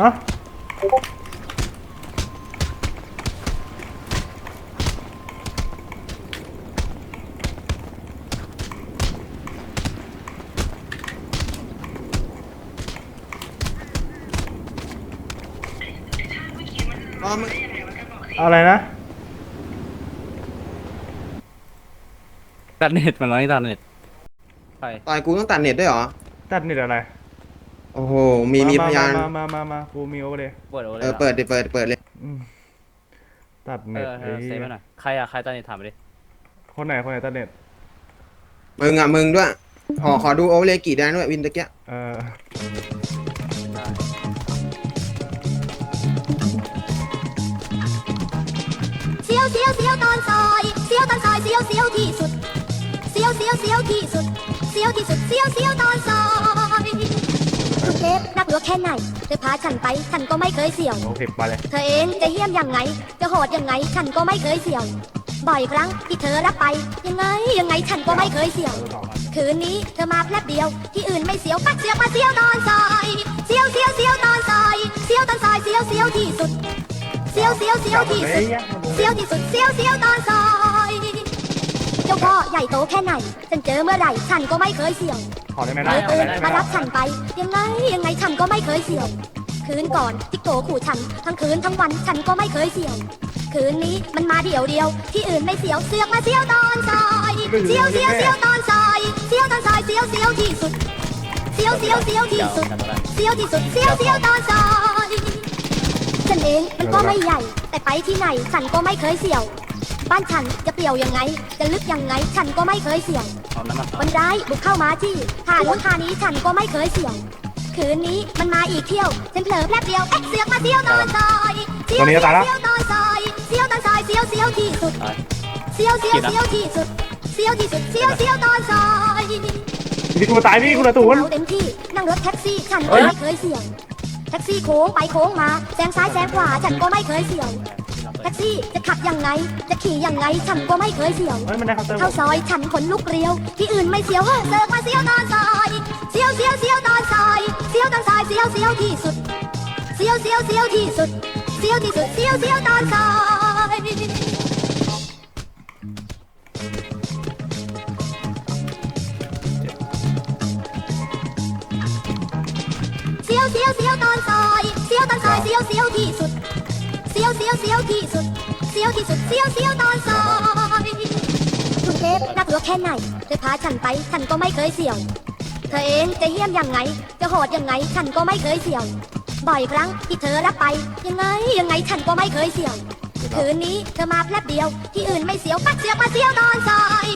ฮะอ๋อมึงอะไรนะ ตัดเน็ตมันร้อยตัดเน็ตใช่ต่อยกูต้องตัดเน็ตด้วยเหรอ ตัดเน็ตอะไร โอ้โห มีมีพยาน มามามามากูมีโอเวอร์เลยเปิดโอเลเอยอ เปิดดิเปิดเปิดเลยตัดเอเน็ตอเอไอ้อเซฟเหี้ยไปหน่อยใครอะใครตัดเน็ตถามไปดิคนไหนคนไหนตัดเน็ตมึงอะ มึงด้วย ขอขอดูโอเวอร์เลยกี่แดนด้วยวินตะเกียเออเสียวเสียวเสียวตอนซอยเสียวตอนซอยเสียวเสียวที่สุดเสียวเสียวเสียวที่สุดเสียวที่สุดเสียวเสียวตอนซ ไหน เธอพาฉันไป ฉันก็ไม่เคยเสี่ยว โอเคมาเลย เธอเองจะเยี่ยมยังไง จะโหดยังไง ฉันก็ไม่เคยเสี่ยว บ่อยครั้งที่เธอรับไป ยังไงยังไงฉันก็ไม่เคยเสี่ยวสองอันคืนนี้เธอมาแป๊บเดียว ที่อื่นไม่เสียวปักเสียวมาเสียวตอนซอยเสียวเสียวเสียวตอนซอยเสียวตอนซอยเสียวเสียวที่สุด เสียวเสียวเสียวที่สุด เสียวที่สุดเสียวเสียวตอนซอย เจ้าพ่อใหญ่โตแค่ไหน ฉันเจอเมื่อไหร่ฉันก็ไม่เคยเสี่ยวขอได้ไหมเธนะอตื่นมารับฉันไป ยังไงยังไงฉันก็ไม่เคยเสี่ยวคืนก่อนที่โกขู่ฉัน ทั้งคืนทั้งวันฉันก็ไม่เคยเสี่ยวคืนนี้มันมาเดี่ยวเดียว ที่อื่นไม่เสียวเสือกมาเสียวตอนซอยเสียวเสียวเสียวตอนซอยเสียวตอนซอยเสียวเสียวที่สุดเสียวเสียวเสียวที่สุดจำได้เสียวที่สุดเสียวเสียวตอนซอยฉันเองมันก็ไม่ใหญ่ แต่ไปที่ไหนฉันก็ไม่เคยเสี่ยว บ้านฉันจะเปลี่ยวยังไง จะลึกยังไง ฉันก็ไม่เคยเสี่ยวเอาน้ำมันต่อวันร้ายบุกเข้ามาที่หานู้นหานี้ฉันก็ไม่เคยเสี่ยวคืนนี้มันมาอีกเที่ยว ฉันเผลอแป๊บเดียว เอ๊ะเสือกมาเสียวตอนซอยเสียวเสียวเสียวตอนซอยเสียวตอนซอยเสียวเสียวที่สุดตายเสียวเสียวเสียวที่สุดเสียวที่สุดเสียวเสียวตอนซอยพี่กูตายพี่กูละตูน เราเต็มที่นั่งรถแท็กซี่ฉันเอ้ก็ยไม่เคยเสี่ยวแท็กซี่โค้งไปโค้งมาแซงซ้ายแซงขวาฉันก็ไม่เคยเสี่ยวแท็กซี่จะขับยังไง จะขี่ยังไงฉันก็ไม่เคยเสี่ยว เฮ้ยมันได้เคาน์เตอร์เข้าซอยฉันขนลุกเรียว ที่อื่นไม่เสียวเฮ้อเสิร์ฟมาเสียวตอนซอยเสียวเสียวเสียวตอนซอยเสียวตอนซอยเสียวเสียวที่สุดเสียวเสียวเสียวที่สุดเสียวที่สุดเสียวเสียวตอนซอยเสียวเสียวเสียวตอนซอยเสียวตอนซอยเสียวเสียวที่สุดเสียวเสียวเสียวที่สุด เสียวที่สุดเสียวเสียวตอนซอยคุณเทพนักหลวแค่ไหน เธอพาฉันไปฉันก็ไม่เคยเสี่ยว เธอเองจะเยี่ยมยังไง จะโหดยังไงฉันก็ไม่เคยเสี่ยว บ่อยครั้งที่เธอรับไป ยังไงยังไงฉันก็ไม่เคยเสี่ยว คืนนี้เธอมาแป๊บเดียว ที่อื่นไม่เสียวปักเสียวมาเสียวตอนซอย